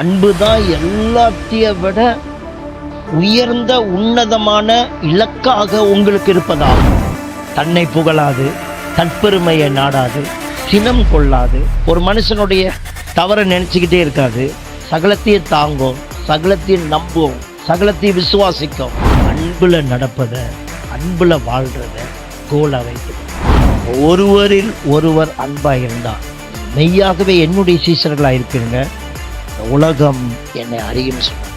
அன்பு தான் எல்லாத்தையும் விட உயர்ந்த உன்னதமான இலக்காக உங்களுக்கு இருப்பதாகும். தன்னை புகழாது தற்பெருமையை நாடாது சினம் கொள்ளாது. ஒரு மனுஷனுடைய தவறை நினச்சிக்கிட்டே இருக்காது. சகலத்தையும் தாங்கும் சகலத்தையும் நம்பும் சகலத்தையும் விசுவாசிக்கும். அன்பில் நடப்பத அன்பில் வாழ்கிறத கோலா வைத்து ஒருவரில் ஒருவர் அன்பாக இருந்தால் மெய்யாகவே என்னுடைய சீசர்களாக இருப்பீங்க உலகம் என்னை அறியும் சொன்னார்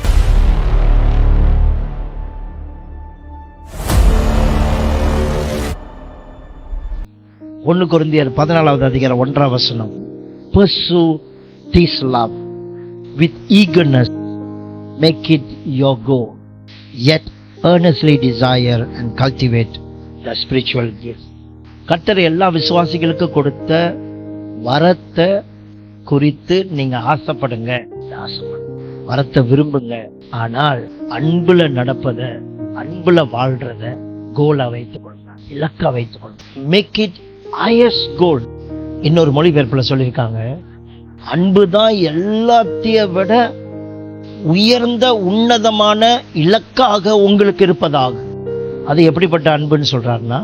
ஒன்று குருந்தியர் பதினாலாவது அதிகாரம் ஒன்றாம் வசனம் pursue this love with eagerness make it your goal Ed earnestly desire and cultivate the spiritual gift cutter எல்லா விசுவாசிகளுக்கும் கொடுத்த வரத்தை குறித்து நீங்கள் ஆசைப்படுங்க ஆசைப்படும் வரத்தை விரும்புங்க. ஆனால் அன்புல நடப்பத அன்புல வாழ்றத கோலா வைத்துக் கொள்ளுங்க. இலக்கா வைத்துக் கொள்ளுங்க. மேக் இட் ஹையஸ்ட் கோல் இன்னொரு மொழிபெயர்ப்புல சொல்லியிருக்காங்க. அன்பு தான் எல்லாத்தையும் விட உயர்ந்த உன்னதமான இலக்காக உங்களுக்கு இருப்பதாக. அது எப்படிப்பட்ட அன்புன்னு சொல்றாருன்னா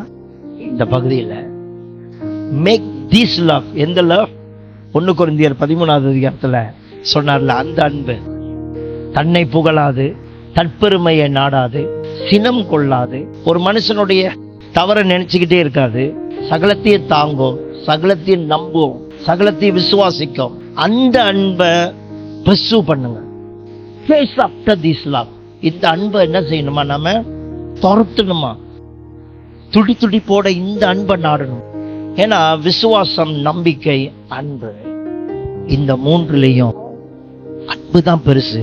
இந்த பகுதியில் மேக் தீஸ் லவ் எந்த லவ் ஒன்று குறைந்தியர் பதிமூணாவது அதிகாரத்தில் சொன்னார்ல அந்த அன்பு. தன்னை புகழாது தற்பெருமையை நாடாது சினம் கொள்ளாது. ஒரு மனுஷனுடைய தவறை நினைச்சுக்கிட்டே இருக்காது. சகலத்தையும் தாங்கும் சகலத்தையும் நம்பும் சகலத்தையும் விசுவாசிக்கும். அந்த அன்பை பர்சூ பண்ணுங்க. ஃபேஸ் ஆஃப்டர் திஸ் லவ் இந்த அன்பை என்ன செய்யணுமா நம்ம துரத்தணுமா? துடி துடி போட இந்த அன்பை நாடணும். ஏன்னா விசுவாசம் நம்பிக்கை அன்பு. இந்த மூன்றுலையும் அன்பு தான் பெருசு.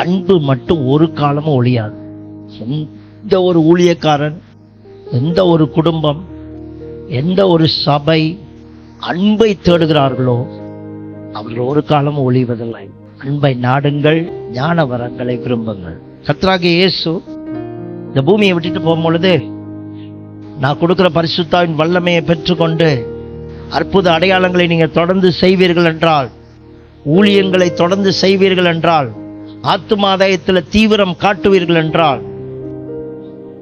அன்பு மட்டும் ஒரு காலமும் ஒழியாது. எந்த ஒரு ஊழியக்காரன் எந்த ஒரு குடும்பம் எந்த ஒரு சபை அன்பை தேடுகிறார்களோ அவர்கள் ஒரு காலமும் ஒழிவதில்லை. அன்பை நாடுங்கள் ஞான வரங்களை விரும்புங்கள். கத்ராகிய இயேசு இந்த பூமியை விட்டுட்டு போகும்பொழுது நான் கொடுக்கிற பரிசுத்தாவின் வல்லமையை பெற்றுக்கொண்டு அற்புத அடையாளங்களை நீங்கள் தொடர்ந்து செய்வீர்கள் என்றால் ஊழியங்களை தொடர்ந்து செய்வீர்கள் என்றால் ஆத்துமாதாயத்தில் தீவிரம் காட்டுவீர்கள் என்றால்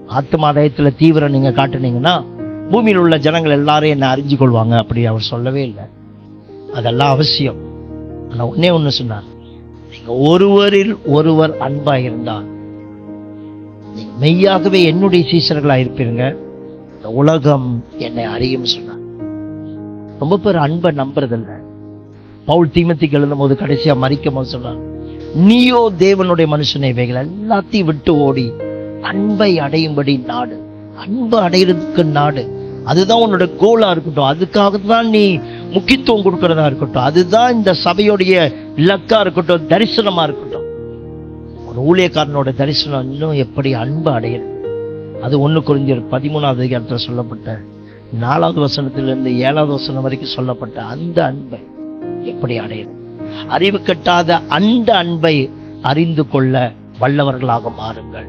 ஆத்துமாதாயத்தில் தீவிரம் நீங்க காட்டுனீங்கன்னா பூமியில் உள்ள ஜனங்கள் எல்லாரும் என்னை அறிஞ்சு கொள்வாங்க அப்படி அவர் சொல்லவே இல்லை. அதெல்லாம் அவசியம். ஆனா ஒன்னே ஒண்ணு சொன்னார். நீங்கள் ஒருவரில் ஒருவர் அன்பா இருந்தால் மெய்யாகவே என்னுடைய சீசர்களாக இருப்பீங்க இந்த உலகம் என்னை அறியும் சொன்னார். ரொம்ப பேர் அன்பை நம்புறதில்லை. பவுல் தீமத்திக்கு எழுதும் போது கடைசியா மறிக்கும் போது சொன்னார் நீயோ தேவனுடைய மனுஷனை இவைகள் எல்லாத்தையும் விட்டு ஓடி அன்பை அடையும்படி நாடு அன்பு அடையிறதுக்கு நாடு. அதுதான் உன்னோட கோலா இருக்கட்டும். அதுக்காக தான் நீ முக்கியத்துவம் கொடுக்கறதா இருக்கட்டும். அதுதான் இந்த சபையுடைய இலக்கா இருக்கட்டும் தரிசனமா இருக்கட்டும். ஒரு ஊழியக்காரனோட தரிசனம் இன்னும் எப்படி அன்பு அடையிறது? அது ஒண்ணு குறிஞ்சர் பதிமூணாவது அதிகாரத்தில் சொல்லப்பட்ட நாலாவது வசனத்திலிருந்து ஏழாவது வசனம் வரைக்கும் சொல்லப்பட்ட அந்த அன்பை எப்படி அடையும் அறிவு கட்டாத அந்த அன்பை அறிந்து கொள்ள வல்லவர்களாக மாறுங்கள்.